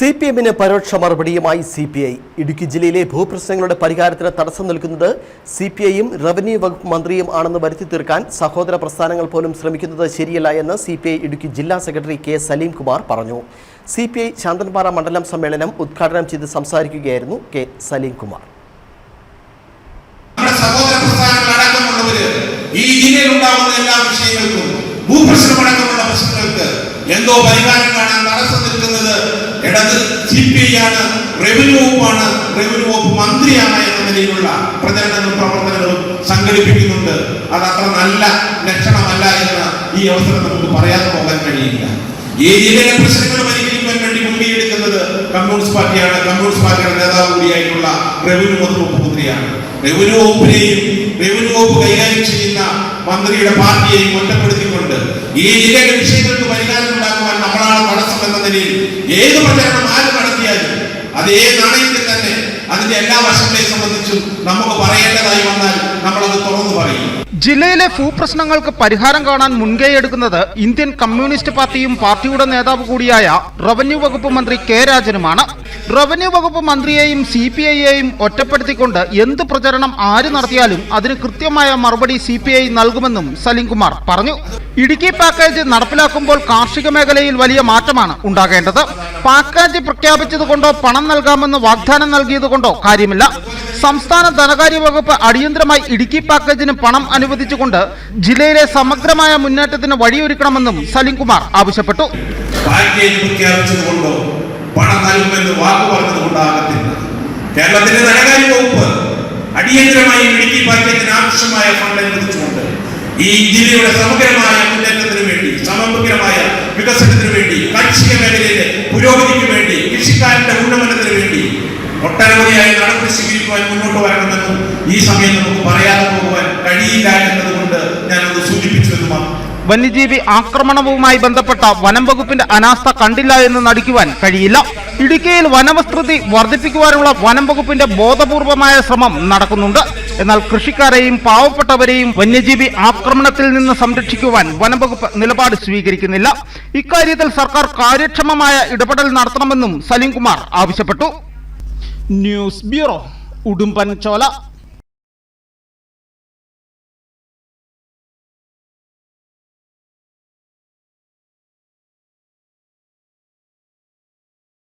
C P എമ്മിന് പരോക്ഷ മറുപടിയുമായി സി പി ഐ ഇടുക്കി ജില്ലയിലെ ഭൂപ്രശ്നങ്ങളുടെ പരിഹാരത്തിന് തടസ്സം നിൽക്കുന്നത് സി പി ഐയും റവന്യൂ വകുപ്പ് മന്ത്രിയും ആണെന്ന് വരുത്തി തീർക്കാൻ സഹോദര പ്രസ്ഥാനങ്ങൾ പോലും ശ്രമിക്കുന്നത് ശരിയല്ല എന്ന് സി പി ഐ ഇടുക്കി ജില്ലാ സെക്രട്ടറി കെ സലീം കുമാർ പറഞ്ഞു. സി പി ഐ ശാന്തൻപാറ മണ്ഡലം സമ്മേളനം ഉദ്ഘാടനം ചെയ്ത് സംസാരിക്കുകയായിരുന്നു കെ സലീം കുമാർ. നമ്മുടെ സഹോദര പ്രസ്ഥാനങ്ങൾ അടക്കമുള്ളവര് ഈ ജില്ലയിൽ ഉണ്ടാകുന്ന എല്ലാ വിഷയങ്ങൾക്കും ഭൂപ്രശ്നമടക്കമുള്ള പ്രശ്നങ്ങൾക്ക് എന്തോ പരിഹാരം കാണാൻ തടസ്സം നിൽക്കുന്നത് ഇടത് സി പി ആണ് റവന്യൂ വകുപ്പാണ് റവന്യൂ വകുപ്പ് മന്ത്രിയാണ് എന്ന നിലയിലുള്ള പ്രചരണങ്ങളും പ്രവർത്തനങ്ങളും സംഘടിപ്പിക്കുന്നുണ്ട്. അത് അത്ര നല്ല ലക്ഷണമല്ല എന്ന് ഈ അവസരം നമുക്ക് പറയാതെ പോകാൻ കഴിയില്ല. ജില്ലയിലെ പ്രശ്നങ്ങൾ പരിഹരിക്കാൻ വേണ്ടി മുൻകൈയെടുക്കുന്നത് കമ്മ്യൂണിസ്റ്റ് പാർട്ടിയാണ്. കമ്മ്യൂണിസ്റ്റ് പാർട്ടിയുടെ നേതാവ് കൂടിയായിട്ടുള്ള റവന്യൂ വകുപ്പ് മന്ത്രിയാണ്. റവന്യൂ വകുപ്പിനെയും റവന്യൂ വകുപ്പ് കൈകാര്യം ചെയ്യുന്ന മന്ത്രിയുടെ പാർട്ടിയെയും ഒറ്റപ്പെടുത്തിക്കൊണ്ട് ഈ ജില്ലയിലെ വിഷയങ്ങൾക്ക് പരിഹാരം ഉണ്ടാക്കുവാൻ നമ്മളാണ് തടസ്സം എന്ന നിലയിൽ ഏത് പ്രചരണം ആര് നടത്തിയാലും അതേ നാണയത്തിൽ തന്നെ അതിന്റെ എല്ലാ വശങ്ങളെ സംബന്ധിച്ചും നമുക്ക് പറയേണ്ടതായി വന്നാൽ നമ്മളത് തുറന്നു പറയും. ജില്ലയിലെ ഭൂപ്രശ്നങ്ങൾക്ക് പരിഹാരം കാണാൻ മുൻകൈയെടുക്കുന്നത് ഇന്ത്യൻ കമ്മ്യൂണിസ്റ്റ് പാർട്ടിയും പാർട്ടിയുടെ നേതാവ് കൂടിയായ റവന്യൂ വകുപ്പ് മന്ത്രി കെ രാജനുമാണ്. റവന്യൂ വകുപ്പ് മന്ത്രിയെയും സി പി ഐയെയും ഒറ്റപ്പെടുത്തിക്കൊണ്ട് എന്ത് പ്രചരണം ആര് നടത്തിയാലും അതിന് കൃത്യമായ മറുപടി സി പി ഐ നൽകുമെന്നും സലീംകുമാർ പറഞ്ഞു. ഇടുക്കി പാക്കേജ് നടപ്പിലാക്കുമ്പോൾ കാർഷിക മേഖലയിൽ വലിയ മാറ്റമാണ് ഉണ്ടാകേണ്ടത്. പാക്കേജ് പ്രഖ്യാപിച്ചതുകൊണ്ടോ പണം നൽകാമെന്ന് വാഗ്ദാനം നൽകിയതുകൊണ്ടോ കാര്യമില്ല. സംസ്ഥാന ധനകാര്യ വകുപ്പ് അടിയന്തരമായി ഇടുക്കി പാക്കേജിന് പണം അനുവദിച്ചുകൊണ്ട് ജില്ലയിലെ സമഗ്രമായ മുന്നേറ്റത്തിന് വഴിയൊരുക്കണമെന്നും സലീംകുമാർ ആവശ്യപ്പെട്ടു. പാക്കേജ് പ്രഖ്യാപിച്ചതുകൊണ്ടോ പണം നൽകുമെന്ന് വാക്ക് പറഞ്ഞത് കൊണ്ടാകത്തില്ല. കേരളത്തിന്റെ ധനകാര്യ വകുപ്പ് അടിയന്തരമായി ഇടുക്കി പാക്കേജിന് ആവശ്യമായ ഫണ്ട് അനുവദിച്ചുകൊണ്ട് ഈ ജില്ലയുടെ സമഗ്രമായ മുന്നേറ്റത്തിന് വേണ്ടി സമഗ്രമായ വികസനത്തിന് വേണ്ടി കാർഷിക മേഖലയിലെ പുരോഗതിക്ക് വേണ്ടി കൃഷിക്കാരന്റെ ഉന്നമനത്തിന് വേണ്ടി ഒട്ടനവധിയായി നടപടി സ്വീകരിക്കുവാൻ മുന്നോട്ട് വരണമെന്നും ഈ സമയം നമുക്ക് പറയാതെ പോകുവാൻ കഴിയില്ല എന്നതുകൊണ്ട് മാത്രം വന്യജീവി ആക്രമണവുമായി ബന്ധപ്പെട്ട വനം വകുപ്പിന്റെ അനാസ്ഥ കണ്ടില്ല എന്ന് നടിക്കുവാൻ കഴിയില്ല. ഇടുക്കിയിൽ വനവിസ്തൃതി വർദ്ധിപ്പിക്കുവാനുള്ള വനം വകുപ്പിന്റെ ബോധപൂർവമായ ശ്രമം നടക്കുന്നുണ്ട്. എന്നാൽ കൃഷിക്കാരെയും പാവപ്പെട്ടവരെയും വന്യജീവി ആക്രമണത്തിൽ നിന്ന് സംരക്ഷിക്കുവാൻ വനം വകുപ്പ് നിലപാട് സ്വീകരിക്കുന്നില്ല. ഇക്കാര്യത്തിൽ സർക്കാർ കാര്യക്ഷമമായ ഇടപെടൽ നടത്തണമെന്നും സലീംകുമാർ ആവശ്യപ്പെട്ടു. ന്യൂസ് ബ്യൂറോ ഉടുമ്പൻ ചോല